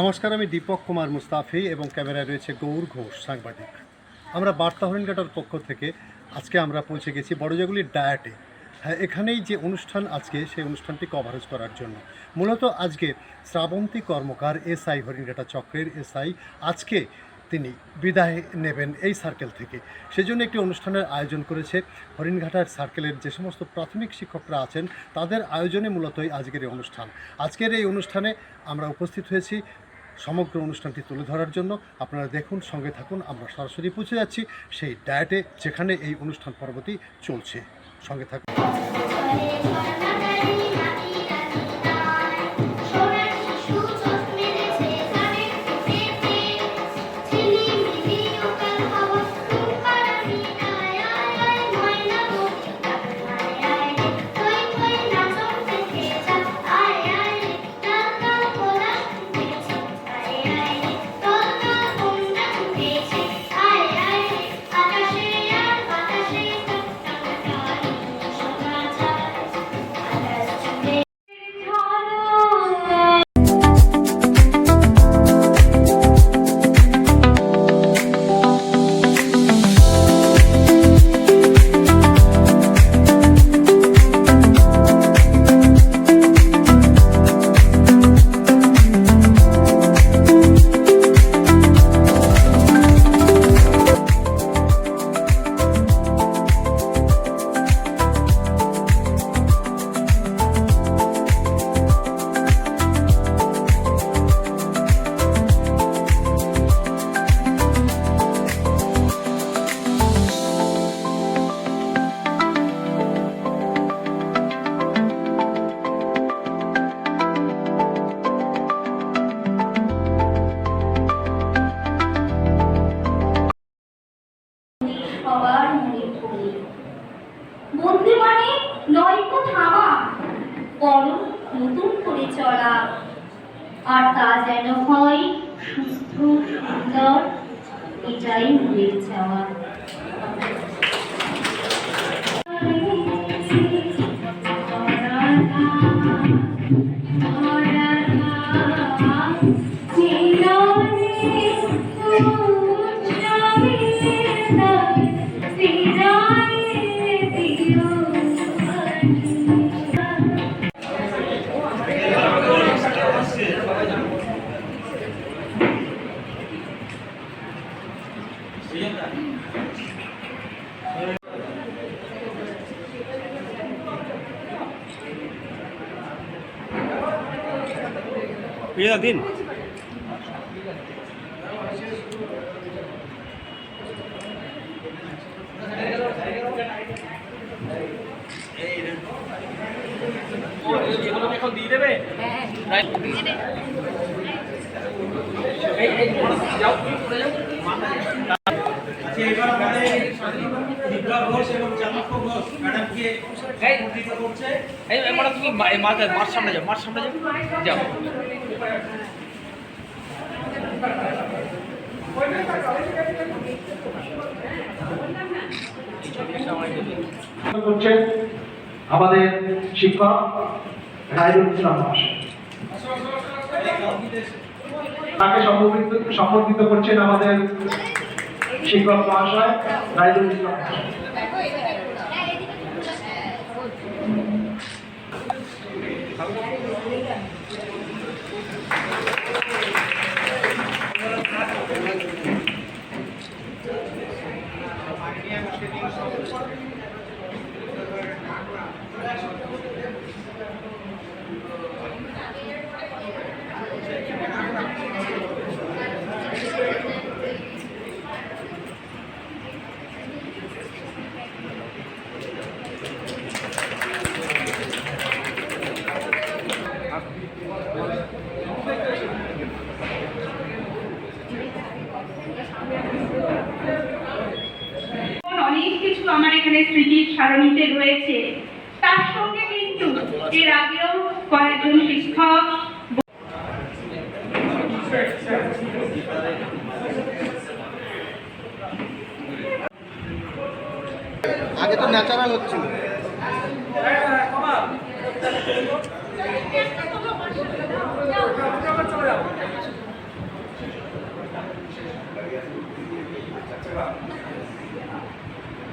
নমস্কার, আমি দীপক কুমার মুস্তাফি এবং ক্যামেরায় রয়েছে গৌর ঘোষ, সাংবাদিক। আমরা বার্তা হরিণঘাটার পক্ষ থেকে আজকে আমরা পৌঁছে গেছি বড়জাগুলির ডায়াটে। হ্যাঁ এখানেই যে অনুষ্ঠান আজকে, সেই অনুষ্ঠানটি কভারেজ করার জন্য। মূলত আজকে শ্রাবন্তী কর্মকার এসআই হরিণঘাটা চক্রের এসআই আজকে তিনি বিদায় নেবেন এই সার্কেল থেকে। সেজন্য একটি অনুষ্ঠানের আয়োজন করেছে হরিণঘাটার সার্কেলের যে সমস্ত প্রাথমিক শিক্ষকরা আছেন, তাদের আয়োজনে মূলতই আজকের এই অনুষ্ঠান। আজকের এই অনুষ্ঠানে আমরা উপস্থিত হয়েছি সমগ্র অনুষ্ঠানটি তুলে ধরার জন্য আপনারা দেখুন, সঙ্গে থাকুন, আমরা সরাসরি পৌঁছে যাচ্ছি সেই ডায়েটে যেখানে এই অনুষ্ঠান পর্বটি চলছে। সঙ্গে থাকুন। বরং নতুন করে চলা। আর তা যেন হয় সুস্থ সুন্দর এটাই মনের চাওয়া। ম্যাডাম তুমি মা- এই মাঠ মাঠ সামনে যাও মাঠ সামনে যাও যাও করছেন আমাদের শিক্ষক রায়দুল ইসলাম মহাশয়। তাকে সম্বোধিত সম্বোধিত করছেন আমাদের শিক্ষক মহাশয় রায়দুল ইসলাম আমার এখানে স্মৃতির সারণীতে রয়েছে। তার সঙ্গে কিন্তু এর আগেও কয়েকজন শিক্ষক আগে তো ন্যাচারাল হচ্ছিল।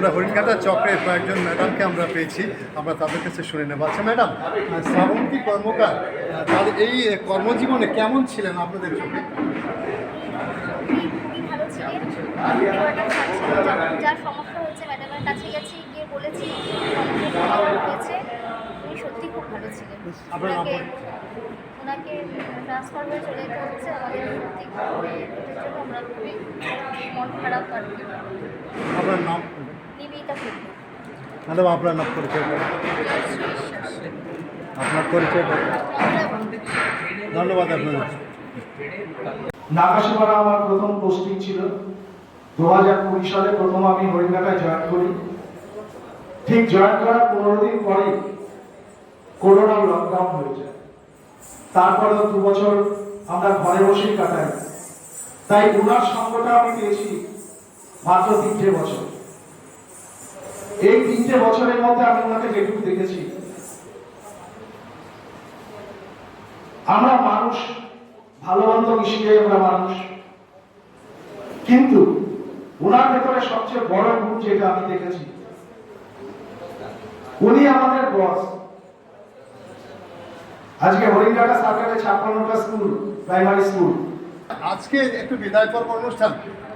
আমরা হরিণঘাটা চক্রের কয়েকজন ম্যাডামকে আমরা পেয়েছি। আমরা তাদের কাছে শুনে নেব। আচ্ছা ম্যাডাম শ্রাবন্তী কর্মকার তাদের এই কর্মজীবনে কেমন ছিলেন আপনাদের চোখে? সমস্যা হয়েছে ম্যাডামের কাছে গেছি গিয়ে বলেছি হয়েছে। উনি সত্যি খুব ভালো ছিলেন। আপনার ওনাকে বলুন। ওনাকে ট্রান্সফার হয়ে চলে যেতে হচ্ছে আমাদের সত্যি এটার জন্য আমরা খুবই মন খারাপ আর আপনার নাম? নিবেদিতা কুন্ডু ম্যাডাম আপনার নাম পরিচয় আপনার পরিচয় ধন্যবাদ নাকাশিপাড়া আমার প্রথম পোস্টিং ছিল। দু হাজার কুড়ি সালে প্রথম আমি হরিণঘাটায় জয়েন করি। ঠিক জয়েন করার পনেরো দিন পরেই করোনা লকডাউন হয়ে যায়। তারপরেও দু বছর আমরা ঘরে বসেই কাটাই। তাই উনার সঙ্গটা আমি পেয়েছি মাত্র তিনটে বছর। এই তিনটে বছরের মধ্যে আমি ওনাকে যেটুকু দেখেছি। আমরা মানুষ ভালো মিশিয়ে আমরা মানুষ। কিন্তু ওনার ভেতরে সবচেয়ে বড় গুণ যেটা আমি দেখেছি, উনি আমাদের বস আজকে হরিণঘাটা সার্কেলে ছাপ্পান্নটা স্কুল প্রাইমারি স্কুল আজকে একটু বিদায় পর্ব অনুষ্ঠান।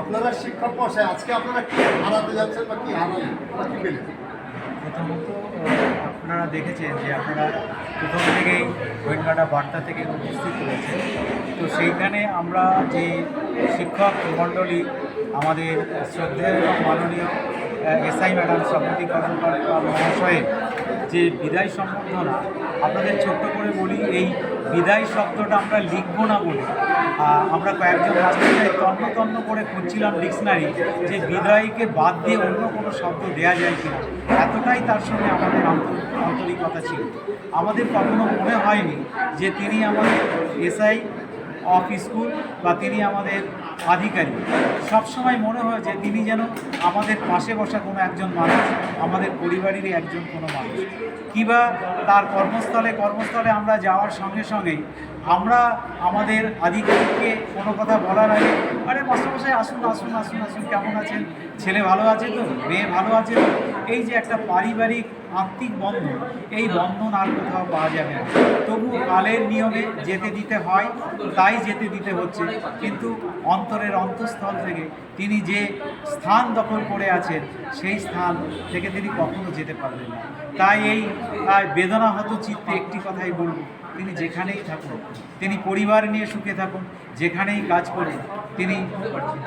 আপনারা শিক্ষক মশাই, আজকে আপনারা কি হারাতে যাচ্ছেন বা কি হারালেন বা কি প্রথমত আপনারা দেখেছেন যে আপনারা প্রথম থেকেই গোয়েন্দাটা বার্তা থেকে উপস্থিত রয়েছেন। তো সেইখানে আমরা যে শিক্ষক মণ্ডলী আমাদের শ্রদ্ধেয় এবং মাননীয় এসআই ম্যাডাম, সভাপতি কর্মকর মহাশয়ের যে বিদায় সম্বর্ধনা আপনাদের ছোট্ট করে বলি, এই বিদায় শব্দটা আমরা লিখব না বলি। আমরা কয়েকজন মাস্টারকে তন্ন তন্ন করে খুঁজছিলাম ডিকশনারি যে বিদায়কে বাদ দিয়ে অন্য কোনো শব্দ দেওয়া যায় কিনা। এতটাই তার সঙ্গে আমাদের আন্তর- আন্তরিকতা ছিল। আমাদের কখনো মনে হয়নি যে তিনি আমাদের এসআই অফ স্কুল বা তিনি আমাদের আধিকারিক। সবসময় মনে হয় যে তিনি যেন আমাদের পাশে বসা কোনো একজন মানুষ, আমাদের পরিবারেরই একজন কোনো মানুষ। কিবা তার কর্মস্থলে কর্মস্থলে আমরা যাওয়ার সঙ্গে সঙ্গেই আমরা আমাদের আধিকারিককে কোনো কথা বলার আগে, আরে মাস্টারমশাই, আসুন আসুন আসুন আসুন, কেমন আছেন? ছেলে ভালো আছে তো? মেয়ে ভালো আছে তো? এই যে একটা পারিবারিক আত্মিক বন্ধন, এই বন্ধন আর কোথাও পাওয়া যাবে না। তবু কালের নিয়মে যেতে দিতে হয়, তাই যেতে দিতে হচ্ছে। কিন্তু অন্তরের অন্তঃস্থল থেকে তিনি যে স্থান দখল করে আছেন, সেই স্থান থেকে তিনি কখনো যেতে পারবেন না। তাই এই বেদনা বেদনাহত চিত্তে একটি কথাই বলব। তিনি যেখানেই থাকুন, তিনি পরিবার নিয়ে সুখে থাকুন, যেখানেই কাজ করুন, তিনি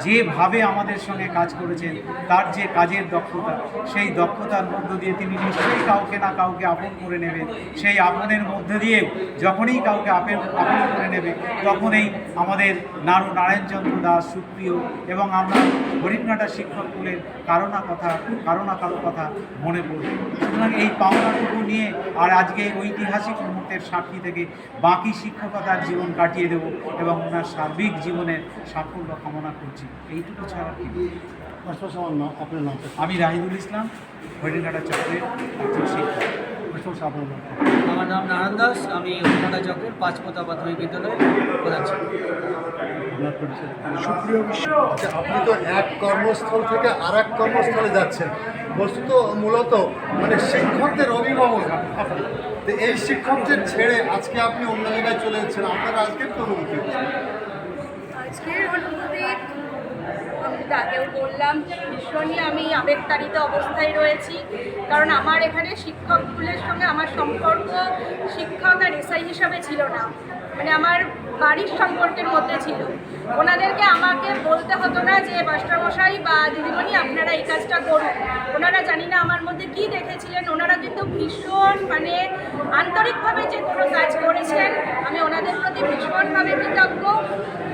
যেভাবে আমাদের সঙ্গে কাজ করেছেন, তার যে কাজের দক্ষতা, সেই দক্ষতার মধ্য দিয়ে তিনি নিশ্চয়ই কাউকে না কাউকে আপন করে নেবেন। সেই আপনের মধ্য দিয়ে যখনই কাউকে আপন আপন করে নেবে, তখনই আমাদের নারু নারায়ণচন্দ্র দাস সুপ্রিয় এবং আমরা হরিণঘাটা শিক্ষক কুলের কারও না কথা কারও না কারও কথা মনে পড়বে। সুতরাং এই পাওনাটুকু নিয়ে আর আজকে ঐতিহাসিক মুহূর্তের সাক্ষী থেকে বাকি শিক্ষকতার জীবন কাটিয়ে দেব এবং ওনার সার্বিক জীবনের সাফল্য কামনা করছি। এইটুকু ছাড়া কি মাস্টার নাম আমি রাহিদুল ইসলাম হরিণঘাটা চক্রের একজন শিক্ষক। আপনার আমার নাম নারায়ণ দাস আমি উন্নটা চক্রের পাঁচপোতা প্রাথমিক বিদ্যালয়ের প্রধান আপনার সুপ্রিয় আপনি তো এক কর্মস্থল থেকে আর এক কর্মস্থলে যাচ্ছেন। বস্তুত মূলত মানে শিক্ষকদের অভিভাবক আপনি। তো এই শিক্ষকদের ছেড়ে আজকে আপনি অন্য জায়গায় চলে যাচ্ছেন, আপনার আজকের কি অনুভূতি আজকের অনুভূতি আমি আগেও বললাম, ভীষণই আমি আবেগতাড়িত অবস্থায় রয়েছি। কারণ আমার এখানে শিক্ষকগুলোর সঙ্গে আমার সম্পর্ক শিক্ষক আর এসআই হিসাবে ছিল না। মানে আমার বাড়ির সম্পর্কের মধ্যে ছিল। ওনাদেরকে আমাকে বলতে হতো না যে, মাস্টারমশাই বা দিদিমণি, আপনারা এই কাজটা করুন। ওনারা জানি না আমার মধ্যে কি দেখেছিলেন। ওনারা কিন্তু ভীষণ মানে আন্তরিকভাবে যে কোনো কাজ করেছেন। আমি ওনাদের প্রতি ভীষণভাবে কৃতজ্ঞ।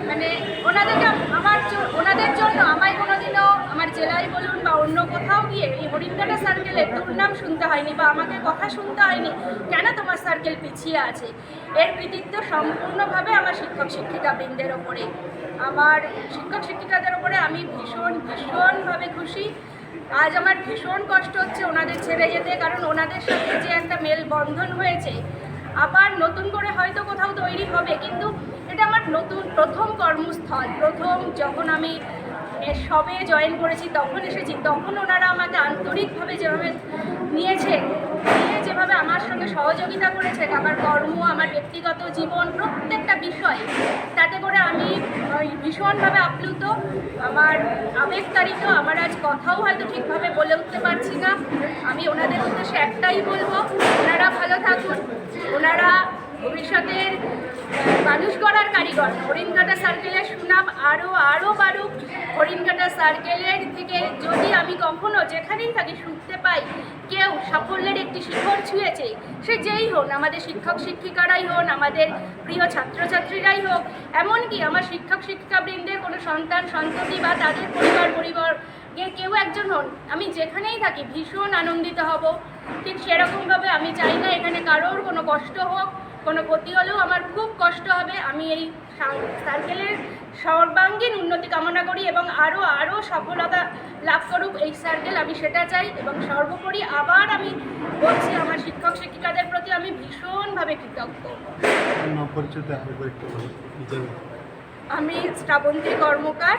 মানে ওনাদেরকে আমার জ- ওনাদের জন্য আমায় কোনোদিনও আমার জেলায় বলুন বা অন্য কোথাও কোথাও গিয়ে এই হরিণঘাটা সার্কেলের দুর্নাম শুনতে হয়নি বা আমাকে কথা শুনতে হয়নি, কেন তোমার সার্কেল পিছিয়ে আছে? এর কৃতিত্ব সম্পূর্ণভাবে আমার শিক্ষক শিক্ষিকা বৃন্দের ওপরে। আমার শিক্ষক শিক্ষিকাদের ওপরে আমি ভীষণ, ভীষণভাবে খুশি। আজ আমার ভীষণ কষ্ট হচ্ছে ওনাদের ছেড়ে যেতে, কারণ ওনাদের সাথে যে একটা মেলবন্ধন হয়েছে, আবার নতুন করে হয়তো কোথাও তৈরি হবে, কিন্তু এটা আমার নতুন, প্রথম কর্মস্থল। প্রথম যখন আমি সবে জয়েন করেছি, তখন এসেছি, তখন ওনারা আমাকে আন্তরিকভাবে যেভাবে নিয়েছেন নিয়ে যেভাবে আমার সঙ্গে সহযোগিতা করেছেন আমার কর্ম, আমার ব্যক্তিগত জীবন, প্রত্যেকটা বিষয়, তাতে করে আমি ভীষণভাবে আপ্লুত। আমার আবেগতাড়িত, আমার আজ কথাও হয়তো ঠিকভাবে বলে উঠতে পারছি না। আমি ওনাদের উদ্দেশ্যে একটাই বলব, ওনারা ভালো থাকুন, ওনারা ভবিষ্যতের মানুষ গড়ার কারিগর। হরিণঘাটা সার্কেলের সুনাম আরও আরও বাড়ুক। হরিণঘাটা সার্কেলের থেকে যদি আমি কখনো যেখানেই থাকি শুনতে পাই, কেউ সাফল্যের একটি শিখর ছুঁয়েছে, সে যেই হোক, আমাদের শিক্ষক শিক্ষিকারাই হন আমাদের প্রিয় ছাত্রছাত্রীরাই হোক, এমনকি আমার শিক্ষক শিক্ষিকাবৃন্দের কোনো সন্তান, সন্ততি বা তাদের পরিবার পরিবার কেউ একজন হন আমি যেখানেই থাকি ভীষণ আনন্দিত হব। ঠিক সেরকমভাবে আমি চাই না এখানে কারোর কোনো কষ্ট হোক কোনো ক্ষতি হলেও আমার খুব কষ্ট হবে। আমি এই সার্কেলের সর্বাঙ্গীন উন্নতি কামনা করি এবং আরও আরও সফলতা লাভ করুক এই সার্কেল। আমি সেটা চাই এবং সর্বোপরি আবার আমি বলছি আমার শিক্ষক শিক্ষিকাদের প্রতি আমি ভীষণভাবে কৃতজ্ঞ। আমি শ্রাবন্তী কর্মকার।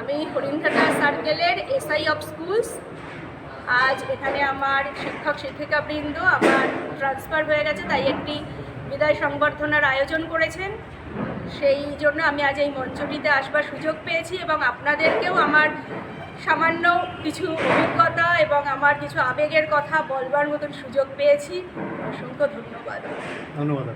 আমি হরিণঘাটা সার্কেলের এসআই অফ স্কুলস। আজ এখানে আমার শিক্ষক শিক্ষিকাবৃন্দ আমার ট্রান্সফার হয়ে গেছে তাই একটি বিদায় সংবর্ধনার আয়োজন করেছেন। সেই জন্য আমি আজ এই মঞ্চটিতে আসবার সুযোগ পেয়েছি এবং আপনাদেরকেও আমার সামান্য কিছু অভিজ্ঞতা এবং আমার কিছু আবেগের কথা বলবার মতন সুযোগ পেয়েছি। অসংখ্য ধন্যবাদ। ধন্যবাদ